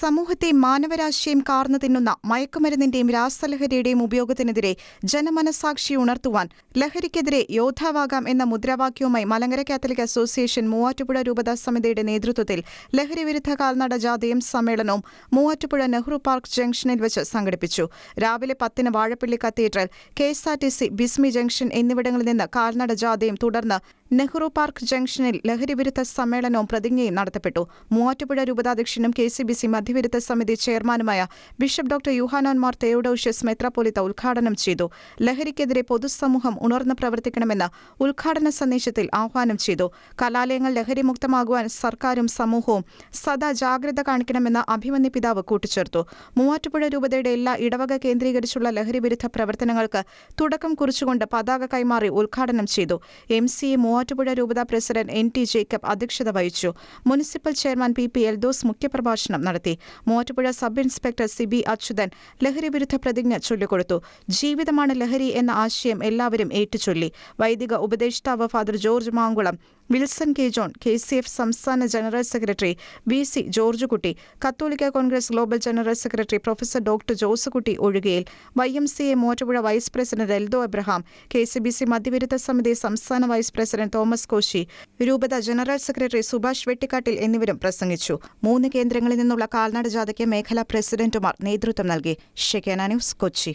സമൂഹത്തെ മാനവരാശിയും കാർന്നു തിന്നുന്ന മയക്കുമരുന്നിന്റെയും രാസലഹരിയുടെയും ഉപയോഗത്തിനെതിരെ ജനമനസാക്ഷി ഉണർത്തുവാൻ ലഹരിക്കെതിരെ യോദ്ധാവാകാം എന്ന മുദ്രാവാക്യവുമായി മലങ്കര കാത്തലിക് അസോസിയേഷൻ മൂവാറ്റുപുഴ രൂപതാ സമിതിയുടെ നേതൃത്വത്തിൽ ലഹരിവിരുദ്ധ കാൽനട ജാഥയും സമ്മേളനവും മൂവാറ്റുപുഴ നെഹ്റു പാർക്ക് ജംഗ്ഷനിൽ വെച്ച് സംഘടിപ്പിച്ചു. രാവിലെ പത്തിന് Vazhappally cathedral K S R T C Bismi junction എന്നിവിടങ്ങളിൽ നിന്ന് കാൽനട ജാഥയും തുടർന്ന് നെഹ്റു പാർക്ക് ജംഗ്ഷനിൽ ലഹരിവിരുദ്ധ സമ്മേളനവും പ്രതിജ്ഞയും നടത്തപ്പെട്ടു. മൂവാറ്റുപുഴ രൂപതാധ്യക്ഷനും കെ സി ബി സി മധ്യവിരുദ്ധ സമിതി ചെയർമാനുമായ ബിഷപ്പ് ഡോക്ടർ യുഹാനോൻ മാർ തെയോഡോഷ്യസ് മെത്രാപ്പൊലിത്ത ഉദ്ഘാടനം ചെയ്തു. ലഹരിക്കെതിരെ പൊതുസമൂഹം ഉണർന്നു പ്രവർത്തിക്കണമെന്ന് ഉദ്ഘാടന സന്ദേശത്തിൽ ആഹ്വാനം ചെയ്തു. കലാലയങ്ങൾ ലഹരിമുക്തമാകുവാൻ സർക്കാരും സമൂഹവും സദാ ജാഗ്രത കാണിക്കണമെന്ന് അഭിമന്യ പിതാവ് കൂട്ടിച്ചേർത്തു. മൂവാറ്റുപുഴ രൂപതയുടെ എല്ലാ ഇടവക കേന്ദ്രീകരിച്ചുള്ള ലഹരിവിരുദ്ധ പ്രവർത്തനങ്ങൾക്ക് തുടക്കം കുറിച്ചുകൊണ്ട് പതാക കൈമാറി ഉദ്ഘാടനം ചെയ്തു. എം സി എ മൂവാറ്റുപുഴ രൂപത പ്രസിഡന്റ് എൻ ടി ജേക്കബ് അധ്യക്ഷത വഹിച്ചു. Municipal chairman P P Eldhose മുഖ്യപ്രഭാഷണം നടത്തി. Muvattupuzha sub inspector C B Achuthan ലഹരിവിരുദ്ധ പ്രതിജ്ഞ ചൊല്ലിക്കൊടുത്തു. ജീവിതമാണ് ലഹരി എന്ന ആശയം എല്ലാവരും ഏറ്റുചൊല്ലി. വൈദിക ഉപദേഷ്ടാവ് father George Mankulam Wilson K. John K. C. F സംസ്ഥാന general secretary V. C. George Kutty കത്തോലിക്ക Congress global general secretary professor doctor Josekutty Ozhikayil Y. M. C. A. Muvattupuzha vice president Eldho Abraham K. C. B. C. മധ്യവിരുദ്ധ സമിതി സംസ്ഥാന vice president Thomas Koshy രൂപത general secretary Subhash വെട്ടിക്കാട്ടിൽ എന്നിവരും പ്രസംഗിച്ചു. മൂന്ന് കേന്ദ്രങ്ങളിൽ നിന്നുള്ള കാൽനട ജാഥയ്ക്ക് മേഖലാ പ്രസിഡന്റുമാർ നേതൃത്വം നൽകി. Shekinah news Kochi.